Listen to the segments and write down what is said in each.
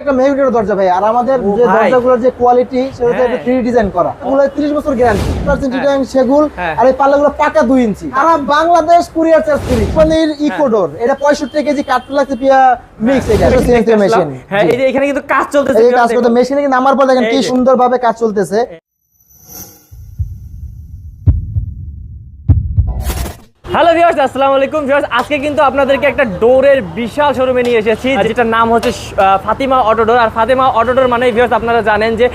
একটা মেহগুনির দরজা ভাই। আর আমাদের যে দরজাগুলোর যে কোয়ালিটি সেটা হ্যাঁ। থ্রি ডিজাইন করা। এগুলো 30 বছর গ্যারান্টি পার্সেন্ট হ্যাঁ। ডিজাইন সেগুন হ্যাঁ। আর এই পাল্লাগুলো পাকা 2 ইঞ্চি। সারা বাংলাদেশ কুরিয়ার চার্জ ফ্রি পনির ইকোডোর এটা 65 কেজি কাঠলা পিয়া মিক্স এটা সিএনসি মেশিন হ্যাঁ এই যে এখানে কিন্তু কাজ চলতেছে এই কাজ করতে মেশিনে কিন্তু আমার পরে দেখেন কি সুন্দর ভাবে সুন্দরভাবে কাজ চলতেছে। হ্যালো ভিউয়ার্স আসসালামু আলাইকুম। ভিউয়ার্স আজকে কিন্তু আপনাদেরকে একটা ডোরের বিশাল শোরুমে নিয়ে এসেছি যেটার নাম হচ্ছে ফাতিমা অটো ডোর। আর ফাতিমা অটো ডোর মানে ভিউয়ার্স আপনারা জানেন যে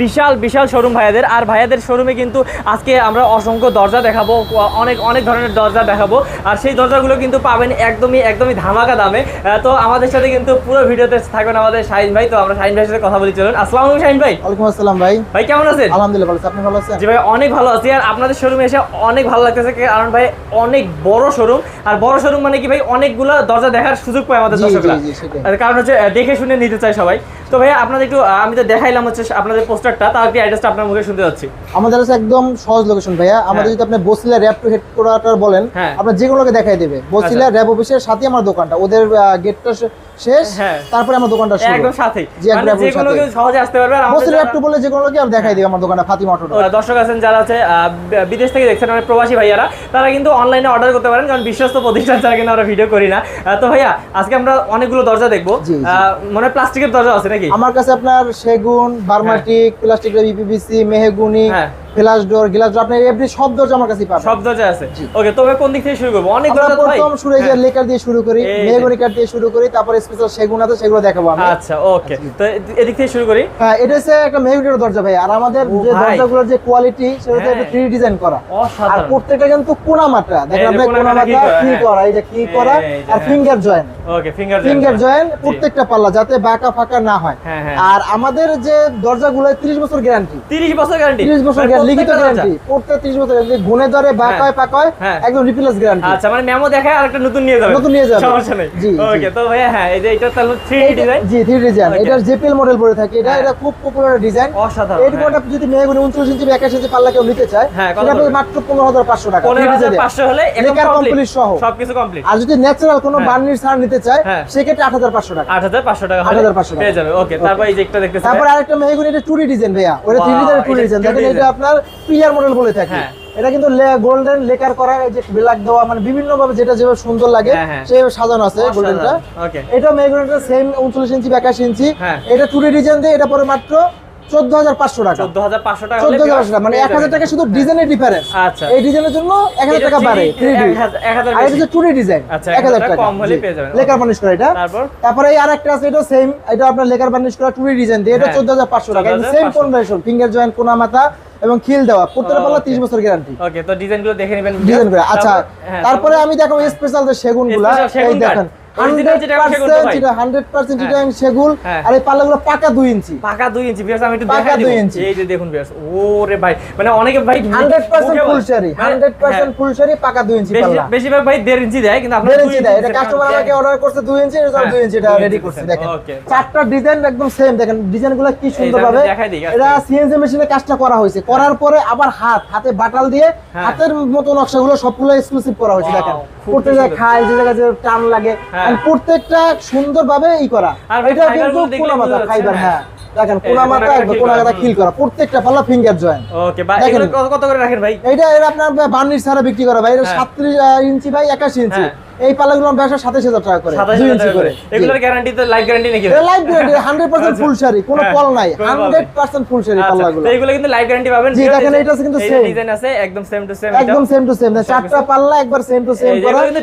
বিশাল বিশাল শোরুম ভাইয়াদের। আর ভাইয়াদের শোরুমে কিন্তু আজকে আমরা অসংখ্য দরজা দেখাবো অনেক অনেক ধরনের দরজা দেখাবো। আর সেই দরজাগুলো কিন্তু পাবেন একদমই একদমই ধামাকা দামে। তো আমাদের সাথে কিন্তু পুরো ভিডিওতে থাকবেন আমাদের শাহিন ভাই। তো আমরা শাহিন ভাইয়ের সাথে কথা বলি চলুন। আসসালামু আলাইকুম শাহিন ভাই। ওয়ালাইকুম আসসালাম ভাই। ভাই কেমন আছেন? আলহামদুলিল্লাহ ভালো আপনি ভালো আছেন? জি ভাই অনেক ভালো আছি। আর আপনাদের শোরুমে এসে অনেক ভালো লাগতেছে কারণ ভাই অনেক বড় শোরুম আর বড় শোরুম মানে কি ভাই অনেকগুলো দরজা দেখার সুযোগ পায় আমাদের দর্শকরা। আর কারণ হচ্ছে দেখে শুনে নিতে চাই সবাই। তো ভাই আপনাদের একটু আমি তো দেখাইলাম হচ্ছে আপনাদের পোস্টারটা তার একটু অ্যাড্রেসটা আপনার মুখে শুনতে যাচ্ছি। আমাদের কাছে একদম সহজ লোকেশন ভাইয়া। আমাদের যদি আপনি বসিলা র্যাব টু হেডকোয়ার্টার বলেন হ্যাঁ। আপনার যে কোনোকে দেখাই দেবে। বসিলা র্যাব অফিসের সাথে আমার দোকানটা। ওদের গেটটা শেষ? হ্যাঁ। তারপরে আমার দোকানটা শুরু। একদম সাথেই যে কোনো কেউ সহজে আসতে পারবে আর আমাদের টু বলে যে কোনো আর দেখাই দিবে আমার দোকানটা ফাতিমা অটো দর্শক আছেন যারা আছে বিদেশ থেকে দেখছেন মানে প্রবাসী ভাইয়ারা তারা কিন্তু অনলাইনে অর্ডার করতে পারেন কারণ বিশ্বস্ত প্রতিষ্ঠান ছাড়া কিন্তু আমরা ভিডিও করি না। তো ভাইয়া আজকে আমরা অনেকগুলো দরজা দেখব। মনে হয় প্লাস্টিকের দরজা আছে নাকি? আমার কাছে আপনার সেগুন বার্মাটিক প্লাস্টিক ইপিবিসি মেহগুনি হ্যাঁ। ফ্লাশ ডোর গ্লাস ডোর আপনি এভরি সব দরজা আমার কাছে পাবেন। সব দরজা আছে? ওকে তবে কোন দিক থেকে শুরু করব? অনেক দরজা ভাই। প্রথম শুরু এই যে হ্যাঁ। লেকার দিয়ে শুরু করি। কাঠ দিয়ে শুরু করি তারপর স্পেশাল সেগুন আছে সেগুলো দেখাবো আমি। আচ্ছা ওকে। তো এদিক থেকে শুরু করি? হ্যাঁ এটা হচ্ছে একটা মেহগুনির দরজা ভাই আর আমাদের যে দরজাগুলোর যে কোয়ালিটি সেটা হ্যাঁ। থ্রি ডিজাইন করা। আর প্রত্যেকটা কিন্তু কোনা মাত্রা। দেখেন কোনা কোনা মাত্রা কি করা, হ্যাঁ। এই যে কি করা? আর হ্যাঁ। Finger joint okay finger finger joint প্রত্যেকটা পাল্লা যাতে বাঁকা ফাঁকা না হয়। হ্যাঁ, হ্যাঁ। আর আমাদের যে দরজাগুলো 30 বছর গ্যারান্টি 30 বছর গ্যারান্টি 30 বছর গ্যারান্টি লিখিত গ্যারান্টি প্রত্যেক 30 বছর গুণে ধরে বাঁকা হ্যাঁ। হয় পাকা হয় হ্যাঁ। একদম রিপ্লেস গ্যারান্টি আচ্ছা মানে মেমো দেখায় আর একটা নতুন নিয়ে যাবে নতুন নিয়ে যাবে। সমস্যা নেই। ওকে তো ভাইয়া হ্যাঁ এই যে এটা তাহলে 3D ডিজাইন জি ডিজাইন এটা জেপিএল মডেল পড়ে থাকে এটা হ্যাঁ। এটা খুব পপুলার ডিজাইন অসাধারণ কোটা যদি মেহগুনি 29 ইঞ্চি বা 21 ইঞ্চি পাল্লা কেউ নিতে চায় হ্যাঁ, সেটা? মাত্র 15500 টাকা পনেরো Three হাজার design এ। পাঁচশো হলে একদম কমপ্লিট সহ। সবকিছু কমপ্লিট আর যদি ন্যাচারাল কোনো হ্যাঁ। বার্নিশ ছাড়া নিতে চায় হ্যাঁ। সেক্ষেত্রে 8500 টাকা আট হাজার পাঁচশো টাকা 8,500 টাকা। পেয়ে যাবে ওকে তারপর এই যে একটা দেখতেছি তারপর আরেকটা মেহগুনি এটা টুডি ডিজাইন ভাইয়া ওটা থ্রি Wow, ডিজাইনের এটা ডিজাইন দেখেন এটা design। আপনার পিলার মডেল বলে থাকে হ্যাঁ। এটা কিন্তু গোল্ডেন লেকার করা এই যে ব্ল্যাক দেওয়া মানে বিভিন্ন ভাবে যেটা যেভাবে সুন্দর লাগে হ্যাঁ, হ্যাঁ। সাজানো আছে গোল্ডেনটা ওকে এটা মেঘনটা সেম 39 ইঞ্চি 21 ইঞ্চি। এটা টুডে ডিজাইন দিয়ে এটা পরে মাত্র 14500 টাকা। চোদ্দ হাজার পাঁচশো টাকা চোদ্দ হাজার টাকা মানে এক হাজার টাকা শুধু ডিজাইনের ডিফারেন্স আচ্ছা। এই ডিজাইনের জন্য এক হাজার টাকা বাড়ে থ্রি ডি এক হাজার- এক হাজার আর এটা বেশি। ডিজাইন আচ্ছা, এক হাজার টাকা। কম হলে জি। পেয়ে যাবেন। লেকার বার্নিশ করা এটা। তারপরে? আছে এটা সেম এটা আপনার লেকার করা ডিজাইন দিয়ে এটা হ্যাঁ। চোদ্দ হাজার পাঁচশো টাকা। 14,500 সেম কনভার্সন ফিঙ্গার জয়েন্ট কোনা মাথা এবং খিল দেওয়া। প্রত্যেকটা পাল্লা Okay. 30 বছর গ্যারান্টি ওকে তো ডিজাইন দেখে নেবেন ডিজাইন করে আচ্ছা। হ্যাঁ, তারপরে আমি দেখো স্পেশাল যে সেগুনগুলা এই দেখেন Original যেটা সেগুন তো ভাই। 100%। এটা সেগুন। আর এই পাল্লাগুলো পাকা 2 ইঞ্চি। পাকা দুই ইঞ্চি আমি একটু পাকা দুই ইঞ্চি। এই যে দেখুন ওরে ভাই মানে অনেকে ভাই হান্ড্রেড পার্সেন্ট মুখে ফুল বলে- শাড়ি হান্ড্রেড পার্সেন্ট পাকা দুই ইঞ্চি বেশিরভাগ ভাই দেড় ইঞ্চি দেয় কিন্তু দেড় ইঞ্চি দেয় এটা কাস্টমার আমাকে অর্ডার করছে দুই ইঞ্চি এটা দুই ইঞ্চি এটা রেডি করছে। দেখেন। চারটা ডিজাইন একদম সেম দেখেন কি সুন্দর ভাবে। এটা সিএনসি মেশিনে কাজটা করা হয়েছে। করার পরে আবার হাত হাতে বাটাল দিয়ে হ্যাঁ। হাতের মতো নকশাগুলো সবগুলো এক্সক্লুসিভ করা হয়েছে দেখেন। খুব যায় খায় যে জায়গায় টান লাগে হ্যাঁ। প্রত্যেকটা সুন্দর ভাবে ই করা। এটা কিন্তু মাথা ফাইবার হ্যাঁ। হ্যাঁ। দেখেন মাথা একদম করা, খিল করা প্রত্যেকটা পাল্লা ফিঙ্গার জয়েন্ট ওকে ভাই কত- কত করে রাখেন ভাই? এইটা এর আপনার বার্নিশ ছাড়া বিক্রি করা ভাই। এটা হ্যাঁ। ইঞ্চি ভাই একাশি ইঞ্চি। এই ব্যবসা সাতাশ হাজার টাকা করে। দুই ইঞ্চি করে। করে। এগুলোর গ্যারান্টি তো লাইফ গ্যারান্টি নাকি? Life guarantee hundred percent full sari কোনো হ্যাঁ, কল নাই। হান্ড্রেড পার্সেন্ট ফুল শাড়ি আচ্ছা, পাল্লাগুলো। এগুলো কিন্তু লাইফ গ্যারান্টি পাবেন। জি, দেখেন এটা কিন্তু same। ডিজাইন আছে একদম সেম টু সেম একদম সেম টু সেম চারটা পাল্লা একবার সেম টু সেম করা। কিন্তু।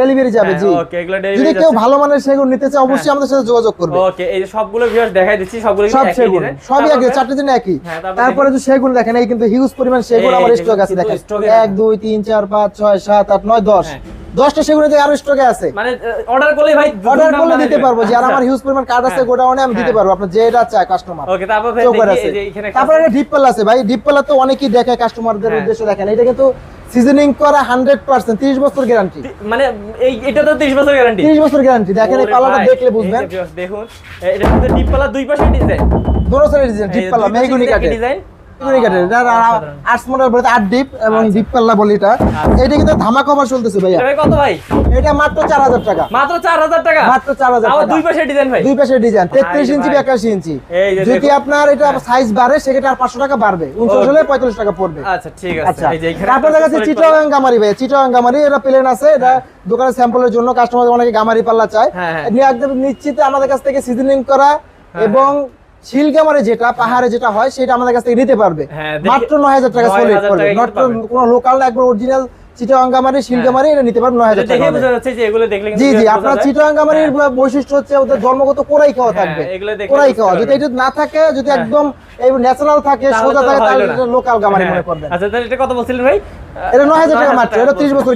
ডেলিভারি যাবে হ্যাঁ, জি। okay, এগুলো যদি কেউ ভালো মানের সেগুন নিতে চায় অবশ্যই আমাদের সাথে যোগাযোগ করবে। ওকে এই সবগুলো ভিউয়ার্স দেখাই দিচ্ছি সবগুলো সব সেগুন সবই একই তারপরে- চারটে দিন একই। হ্যাঁ, তারপরে যে সেগুন দেখেন এই কিন্তু হিউজ পরিমাণ সেগুন আমার স্টক আছে দেখেন। stock এ এক দুই তিন চার পাঁচ ছয় সাত আট নয় দশ। হ্যাঁ। দশটা সেগুনে আরও স্টকে আছে। মানে অর্ডার করলে ভাই অর্ডার করলে দিতে পারব। যে আর আচ্ছা। আমার হিউজ পরিমাণ কার্ড আছে হ্যাঁ। গোডাউনে আমি দিতে হ্যাঁ। পারব। আপনার যেটা চায় কাস্টমার ওকে তারপর আছে। তারপরে একটা ডিপ পাল্লা আছে ভাই। ডিপ পাল্লা তো অনেকেই দেখে কাস্টমারদের হ্যাঁ। উদ্দেশ্যে দেখেন। এটা কিন্তু সিজনিং করা হান্ড্রেড পার্সেন্ট তিরিশ বছর গ্যারান্টি মানে এই এটা তো 30 বছর গ্যারান্টি তিরিশ বছর গ্যারান্টি দেখেন এই পাল্লাটা দেখলে বুঝবেন। দেখুন। এটা কিন্তু ডিপ পাল্লা দুই পাশে ডিজাইন দোনো সাইড ডিজাইন ডিপ পাল্লা মেহগুনি কাঠে ডিজাইন এটা মডেল বলতে আট ডিপ এবং আচ্ছা। ডিপ পাল্লা বলি এটা। এটা কিন্তু ধামাকা অফার চলতেছে ভাইয়া। এটা কত ভাই? এটা মাত্র চার হাজার টাকা। মাত্র চার হাজার টাকা? মাত্র চার হাজার টাকা। দুই পাশে ডিজাইন ভাই? দুই পাশে ডিজাইন তেত্রিশ ইঞ্চি। একাশি ইঞ্চি। যদি আপনার এটা সাইজ বাড়ে সেক্ষেত্রে আর পাঁচশো টাকা বাড়বে। উনচল্লিশ হলে পঁয়তাল্লিশ টাকা পড়বে। আচ্ছা ঠিক আছে। আচ্ছা। তারপর দেখা যাচ্ছে চিটাগাং গামারি ভাই চিটাগাং গামারি এটা প্লেন আছে। এটা দোকানে স্যাম্পলের জন্য কাস্টমার অনেকে গামারি পাল্লা চায়। হ্যাঁ, হ্যাঁ। নিশ্চিত আমাদের কাছ থেকে সিজনিং করা এবং শিল গামারে যেটা পাহাড়ে যেটা হয় সেটা আমাদের কাছ থেকে নিতে পারবে হ্যাঁ, মাত্র নয় হাজার টাকা 9,000 সলিড পড়বে নট কোনো লোকাল না একবার অরিজিনাল শিল হ্যাঁ। এটা নিতে নয় হাজার টাকা জি জি আপনার। চিটাগাং গামারির হ্যাঁ। বৈশিষ্ট্য হচ্ছে ওদের জন্মগত কোরাই খাওয়া থাকবে কোরাই খাওয়া যদি এটা না থাকে যদি। একদম ন্যাচারাল থাকে সোজা থাকে তাহলে এটা লোকাল গামারি। মনে করবেন আচ্ছা তাহলে এটা কত বলছিলেন ভাই এটা 9,000 টাকা 9,000 মাত্র, এটা 30 বছর।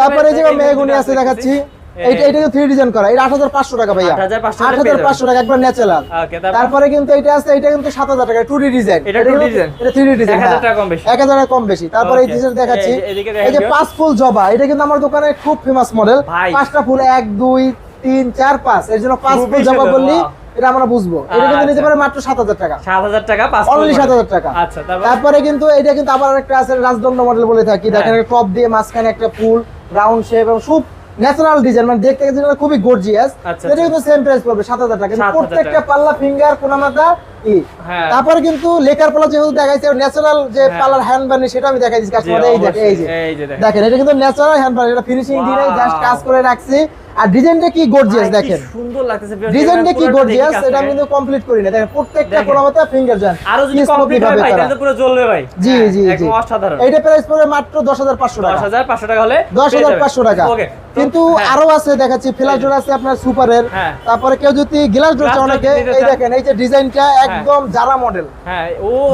তারপর এই যে মেহগুনি আছে দেখাচ্ছি এই- এটা থ্রি ডিজাইন করা। এটা আট হাজার পাঁচশো টাকা ভাইয়া। 8,500 আট হাজার পাঁচশো টাকা একবার ন্যাচারাল তারপরে? কিন্তু এটা আছে এটা কিন্তু সাত হাজার টাকা টু ডিজাইন এটা 2D design? এটা থ্রি ডিজাইন 1,000 টাকা কম বেশি। এক হাজার টাকা কম বেশি। তারপরে এই ডিজাইন দেখাচ্ছি। এই- যে পাঁচ ফুল জবা এটা কিন্তু আমার দোকানে খুব ফেমাস মডেল পাঁচটা ফুল এক দুই তিন চার পাঁচ। এর জন্য পাঁচ ফুল জবা বললি এটা আমরা বুঝব। এটা কিন্তু নিতে আচ্ছা। পারে মাত্র সাত হাজার টাকা। সাত হাজার টাকা পাঁচ অনলি ফুল সাত হাজার টাকা। আচ্ছা তারপরে? কিন্তু এটা কিন্তু আবার একটা আছে রাজদণ্ড মডেল বলে থাকি। হ্যাঁ। দেখেন টপ দিয়ে মাঝখানে একটা ফুল রাউন্ড শেপ এবং খুব ন্যাচারাল ডিজাইন মানে দেখতে কিন্তু খুবই গর্জিয়াস আচ্ছা, এটা কিন্তু সেম প্রাইস পড়বে সাত হাজার টাকা। প্রত্যেকটা পাল্লা ফিঙ্গার কোনামাতা ই। হ্যাঁ। তারপরে কিন্তু লেকার পাল্লা যেহেতু দেখাইছে ন্যাচারাল যে হ্যাঁ। পাল্লার হ্যান্ড বানি সেটা আমি দেখাই দিচ্ছি কাস্টমার এই দেখে এই যে। দেখেন। দেখেন এটা কিন্তু ন্যাচারাল হ্যান্ড বানি এটা ফিনিশিং দিয়ে জাস্ট কাজ করে রাখছি। আর ডিজাইনটা কি গর্জিয়াস দেখেন। সুন্দর লাগতেছে ডিজাইনটা কি গর্জিয়াস এটা আমি কিন্তু কমপ্লিট করি না। দেখেন প্রত্যেকটা দেখেন। কোনামাতা ফিঙ্গার জান। আরও যদি কমপ্লিট করা। তাহলে তো পুরো জ্বলবে ভাই। জি হ্যাঁ, জি জি। একদম অসাধারণ। এইটা প্রাইস পড়বে মাত্র দশ হাজার পাঁচশো টাকা। দশ হাজার পাঁচশো টাকা হলে দশ পেয়ে হাজার যাবেন। পাঁচশো টাকা। ওকে কিন্তু হ্যাঁ। আরও আছে দেখাচ্ছি ফ্ল্যাশ ডোর আছে আপনার সুপারের হ্যাঁ। তারপরে কেউ যদি গ্লাস ডোর চায় অনেকে এই দেখেন এই যে ডিজাইনটা একদম জারা মডেল হ্যাঁ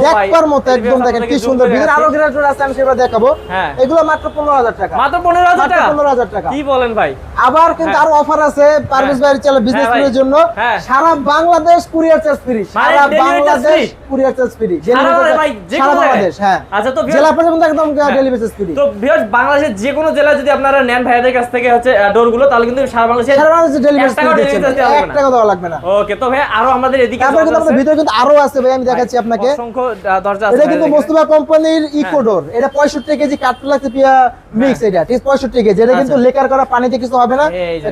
দেখবার মতো একদম দেখেন কি সুন্দর। ভিতরে আরও গ্লাস ডোর আছে আমি সেটা দেখাবো। হ্যাঁ। এগুলো মাত্র পনেরো হাজার টাকা। মাত্র পনেরো হাজার মাত্র টাকা? পনেরো হাজার টাকা। কি বলেন ভাই? আবার কিন্তু হ্যাঁ। আরও অফার আছে পারভেজ ভাইয়ের চ্যানেল বিজনেস ভাই। করার জন্য। হ্যাঁ। সারা বাংলাদেশ কুরিয়ার চার্জ ফ্রি সারা বাংলাদেশ কুরিয়ার চার্জ ফ্রি সারা বাংলাদেশ হ্যাঁ। আচ্ছা তো জেলা পর্যন্ত একদম হ্যাঁ। ডেলিভারি চার্জ ফ্রি তো ভিউয়ার্স বাংলাদেশের যে কোনো জেলায় যদি আপনারা নেন ভাইয়াদের কাছ থেকে হচ্ছে ডোরগুলো তাহলে কিন্তু সারা বাংলাদেশে সারা বাংলাদেশে ডেলিভারি এক টাকা দেওয়া লাগবে না। ওকে তো ভাই আরও আমাদের এদিকে তারপরে কিন্তু দরজা আমাদের ভিতরে কিন্তু আরও আছে ভাই আমি দেখাচ্ছি আপনাকে। অসংখ্য দরজা আছে এটা কিন্তু মোস্তফা কোম্পানির ইকোডোর এটা পঁয়ষট্টি কেজি কাঠপোলা পিয়া মিক্স এটা ঠিক পঁয়ষট্টি কেজি। এটা কিন্তু আচ্ছা। লেকার করা পানিতে কিছু হবে না।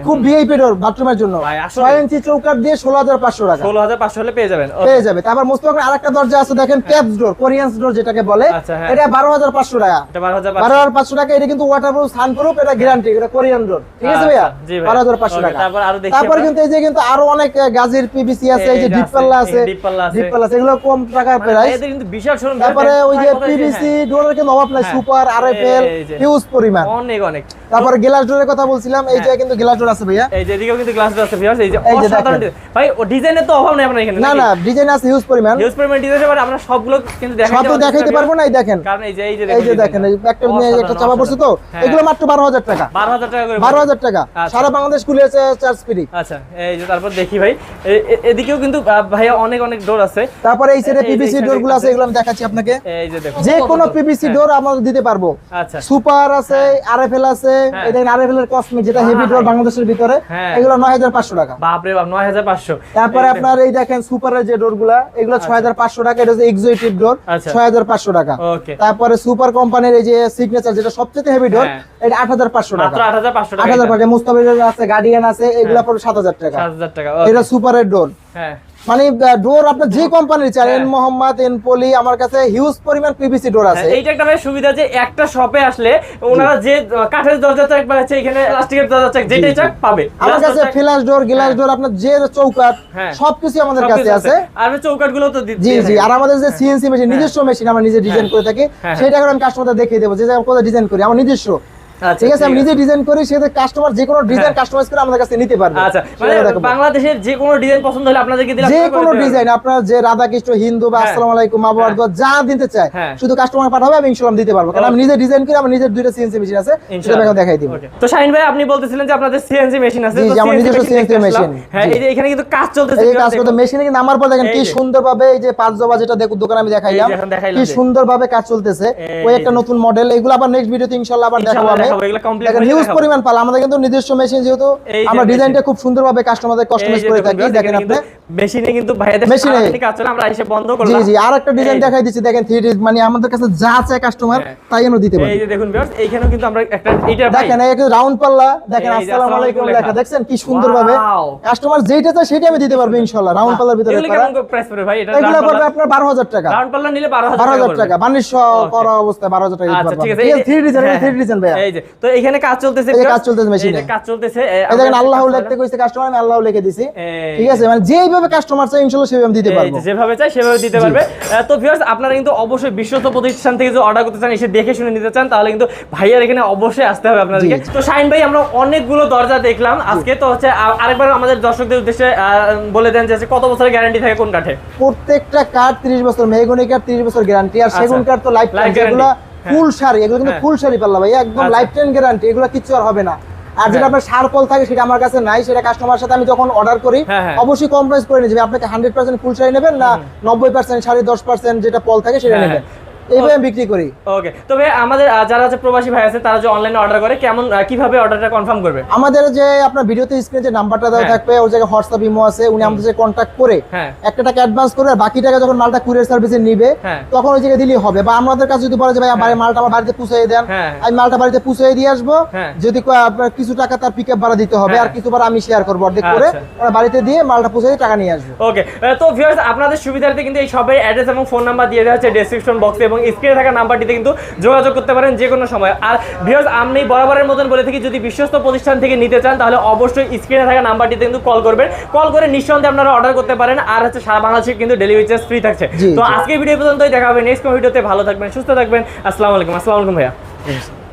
খুব ভিআইপি ডোর বাথরুমের জন্য। ভাই, আসলে- ইঞ্চি চৌকাট দিয়ে ষোলো হাজার পাঁচশো টাকা। ষোলো হাজার পাঁচশো হলে পেয়ে যাবেন। পেয়ে যাবে। তারপর মোস্তফা আরেকটা দরজা আছে দেখেন ক্যাপস ডোর কোরিয়ান ডোর যেটাকে বলে। আচ্ছা, হ্যাঁ। এটা বারো হাজার পাঁচশো টাকা। এটা বারো হাজার বারো হাজার পাঁচশো টাকা এটা কিন্তু ওয়াটারপ্রুফ সানপ্রুফ এটা গ্যারান্টি এটা কোরিয়ান ডোর ঠিক আছে আচ্ছা, ভাইয়া? বারো হাজার পাঁচশো টাকা। তারপর আরও। কিন্তু এই যে কিন্তু আরও অনেক আহ, গাজের আছে এই যে ডিপ পাল্লা আছে deep পাল্লা আছে। ডিপ পাল্লা আছে এগুলো কম টাকার মানে প্রাইস। তারপরে ওই যে পিভিসি ডোরের কিন্তু অভাব নাই হ্যাঁ। সুপার যে। হিউজ পরিমাণ। অনেক অনেক। তারপরে গ্লাস ডোরের কথা বলছিলাম এই যে হ্যাঁ। কিন্তু গ্লাস ডোর আছে ভাইয়া। এই যে এদিকেও কিন্তু গ্লাস আছে ভিউয়ার্স এই যে অসাধারণ। ভাই ও ডিজাইনের তো অভাব নেই আপনার এখানে না না ডিজাইন আছে হিউজ পরিমাণ। হিউজ পরিমাণ ডিজাইন আছে আমরা সবগুলো কিন্তু দেখাইতে সব তো দেখাইতে পারব না এই দেখেন। কারণ এই যে এই যে দেখেন একটা একটা চাপা পড়ছে তো? এগুলো মাত্র বারো হাজার টাকা। বারো হাজার টাকা করে বারো হাজার টাকা। আচ্ছা। সারা বাংলাদেশ চার্জ ফ্রি। আচ্ছা এই যে তারপর দেখি ভাই। এ- এ- এদিকেও কিন্তু ভাইয়া অনেক অনেক ডোর আছে। তারপরে এই সাইডে পিভিসি ডোরগুলো আছে। এগুলো আমি দেখাচ্ছি আপনাকে। এই যে দেখো যে কোনো পিভিসি ডোর আমরা দিতে পারব। আচ্ছা। সুপার আছে আরএফএল আছে হ্যাঁ। এই আরএফএল এর কসমিক যেটা হেভি ডোর বাংলাদেশের ভিতরে হ্যাঁ। এগুলো নয় হাজার পাঁচশো টাকা। বাপরে বাপ পাঁচশো। তারপরে আপনার এই দেখেন সুপারের যে ডোরগুলা এগুলো ছয় হাজার পাঁচশো টাকা এটা হচ্ছে এক্সোটিভ ডোর আচ্ছা। ছয় হাজার পাঁচশো টাকা। তারপরে সুপার কোম্পানির এই যে সিগনেচার যেটা সবচেয়ে হেভি ডোর হ্যাঁ। এটা আট হাজার পাঁচশো টাকা। মাত্র টাকা আছে গার্ডিয়ান আছে এগুলা টাকা। টাকা এটা ডোর হ্যাঁ। মানে ডোর আপনার যে কোম্পানির চান হ্যাঁ। এন মোহাম্মদ এন পলি আমার কাছে হিউজ পরিমাণ পিভিসি ডোর আছে। হ্যাঁ, এইটা একটা ভাই সুবিধা যে একটা শপে আসলে ওনারা যে কাঠের দরজা চাক বা হচ্ছে এখানে প্লাস্টিকের দরজা চাক যেটাই চাক পাবে। আমার কাছে ফ্ল্যাশ ডোর গ্লাস হ্যাঁ। ডোর আপনার যে চৌকাট হ্যাঁ। সবকিছু আমাদের কাছে আছে। আর চৌকাটগুলো তো দি- জি জি। আর আমাদের যে সিএনসি মেশিন নিজস্ব মেশিন আমরা নিজে ডিজাইন করে থাকি হ্যাঁ। সেটা আমি কাস্টমারদের দেখিয়ে দেবো যে কোথায় ডিজাইন করি আমার নিজস্ব। ঠিক আছে আমি নিজে ডিজাইন করি সেটা কাস্টমার যে কোনো ডিজাইন। কাস্টমাইজ করে আমাদের কাছে নিতে পারবে আচ্ছা মানে বাংলাদেশের যে কোনো ডিজাইন পছন্দ হলে আপনাদেরকে দিলে যে কোনো ডিজাইন আপনার যে রাধাকৃষ্ণ হিন্দু বা। আসসালামু আলাইকুম আবহাওয়ার। যা দিতে চায়। শুধু কাস্টমার পাঠাবে আমি ইনশাল্লাহ দিতে পারব কারণ আমি নিজে ডিজাইন করি আমার নিজের দুইটা সিএনসি মেশিন আছে সেটা ইনশাআল্লাহ। দেখাই দিব তো শাহিন ভাই আপনি বলতেছিলেন যে আপনাদের সিএনজি মেশিন আছে জি, আমার নিজস্ব machine CNC দেখতে আসলাম। machine। হ্যাঁ এই যে এখানে কিন্তু কাজ চলতেছে এই কাজ করতে মেশিনে কিন্তু নামার পর দেখেন কি সুন্দর ভাবে এই যে পাঁচ জবা যেটা দেখো দোকানে আমি দেখাইলাম কি সুন্দর ভাবে কাজ চলতেছে ওই একটা নতুন মডেল এগুলো আবার নেক্সট ভিডিওতে ইনশাআল্লাহ আবার দেখাবো দেখাবো এগুলো কমপ্লিট দেখেন হিউজ পরিমাণ পাল। আমাদের কিন্তু নিজস্ব মেশিন যেহেতু আমরা ডিজাইনটা খুব সুন্দরভাবে কাস্টমারদের কাস্টমাইজ করে থাকি দেখেন আপনি? মেশিনে কিন্তু ভাইয়াদের Machine কাজ চলে আমরা এসে বন্ধ করলাম। জি আর একটা ডিজাইন দেখাই দিচ্ছি দেখেন থ্রি মানে আমাদের কাছে যা আছে কাস্টমার হ্যাঁ। তাই আমরা দিতে পারি। এই যে দেখুন ভিউয়ার্স এইখানেও কিন্তু আমরা একটা এইটা দেখেন এই রাউন্ড পাল্লা দেখেন আসসালামু আসসালামু আলাইকুম আলাইকুম। লেখা লেখা। কি সুন্দর ভাবে কাস্টমার যেটা চায় সেটা আমি দিতে পারব ইনশাআল্লাহ রাউন্ড পাল্লার ভিতরে প্রাইস পড়বে ভাই? এটা এগুলো পড়বে আপনার বারো হাজার টাকা। রাউন্ড পাল্লা নিলে 12000। টাকা বার্নিশ করা অবস্থায় বারো হাজার টাকা দিতে আচ্ছা ঠিক আছে থ্রি ডিজাইন হ্যাঁ, যে তো এখানে কাজ চলতেছে এই কাজ চলতেছে এ। কাজ চলতেছে এই দেখেন আল্লাহ লিখতে কইছে কাস্টমার আমি আল্লাহ লিখে দিছি ঠিক আছে? মানে যেইভাবে কাস্টমার চাই ইনশাআল্লাহ সেভাবে আমি দিতে পারব। যেভাবে চাই সেভাবে দিতে পারবে। তো ভিউয়ার্স আপনারা কিন্তু অবশ্যই বিশ্বস্ত প্রতিষ্ঠান থেকে যদি অর্ডার করতে চান এসে দেখে শুনে নিতে চান তাহলে কিন্তু ভাইয়ার এখানে অবশ্যই আসতে হবে আপনাদেরকে। তো শাইন ভাই আমরা অনেকগুলো দরজা দেখলাম। আজকে তো হচ্ছে আরেকবার আমাদের দর্শকদের উদ্দেশ্যে বলে দেন যে কত বছরের গ্যারান্টি থাকে কোন কাঠে প্রত্যেকটা কাঠ 30 বছর মেহগনি কাঠ 30 বছর গ্যারান্টি আর আচ্ছা। সেগুন কাঠ তো লাইফ টাইম। ফুল শাড়ি এগুলো কিন্তু হ্যাঁ। ফুল শাড়ি পাল্লা ভাই একদম। লাইফ টাইম গ্যারান্টি এগুলো কিছু আর হবে না আর যেটা হ্যাঁ। আপনার সার পল থাকে সেটা আমার কাছে নাই সেটা কাস্টমার সাথে আমি যখন অর্ডার করি হ্যাঁ, হ্যাঁ। অবশ্যই কম্প্রোমাইজ করে নিয়ে যাবে আপনাকে হান্ড্রেড পার্সেন্ট ফুল শাড়ি নেবেন না নব্বই পার্সেন্ট সাড়ে দশ পার্সেন্ট যেটা পল থাকে সেটা হ্যাঁ, নেবেন হ্যাঁ। এইভাবে বিক্রি করি ওকে তবে আমাদের যারা হচ্ছে প্রবাসী ভাই আছে তারা যে অনলাইনে অর্ডার করে কেমন কীভাবে অর্ডারটা কনফার্ম করবে আমাদের যে আপনার ভিডিওতে স্ক্রিনে যে নাম্বারটা দেওয়া হ্যাঁ। থাকবে ওই জায়গায় হোয়াটসঅ্যাপ ইমো আছে উনি আমাদের সাথে কন্ট্যাক্ট করে হ্যাঁ একটা টাকা অ্যাডভান্স করে আর বাকি টাকা যখন মালটা কুরিয়ার সার্ভিসে নিবে হ্যাঁ। তখন ওই জায়গায় দিলেই হবে বা আমাদের কাছে যদি বলে যে ভাই আমার মালটা আমার বাড়িতে পুষিয়ে দেন। আমি মালটা বাড়িতে দিয়ে আসব। যদি আপনার কিছু টাকা তার পিক ভাড়া দিতে হবে। আর কিছু ভাড়া আমি শেয়ার করব অর্ধেক করে আচ্ছা। ওরা বাড়িতে দিয়ে মালটা পুষিয়ে টাকা নিয়ে আসব ওকে তো ভিউয়ার্স আপনাদের সুবিধার্থে কিন্তু এই সবাই অ্যাড্রেস এবং ফোন নাম্বার দিয়ে দেওয়া হচ্ছে ডেসক্রিপশন বক্সে এবং স্ক্রিনে থাকা নাম্বারটিতে কিন্তু যোগাযোগ করতে পারেন যে কোনো সময়। আর ভিউয়ার্স আমি বরাবরের মতন বলে থাকি যদি বিশ্বস্ত প্রতিষ্ঠান থেকে নিতে চান তাহলে অবশ্যই স্ক্রিনে থাকা নাম্বারটিতে কিন্তু কল করবেন। কল করে নিঃসন্দেহে আপনারা অর্ডার করতে পারেন। আর হচ্ছে সারা বাংলাদেশে কিন্তু ডেলিভারি চার্জ ফ্রি থাকছে। তো আজকে ভিডিও পর্যন্তই। দেখা হবে নেক্সট ভিডিওতে ভালো থাকবেন সুস্থ থাকবেন। আসসালামু আলাইকুম। আসসালামু আলাইকুম ভাইয়া।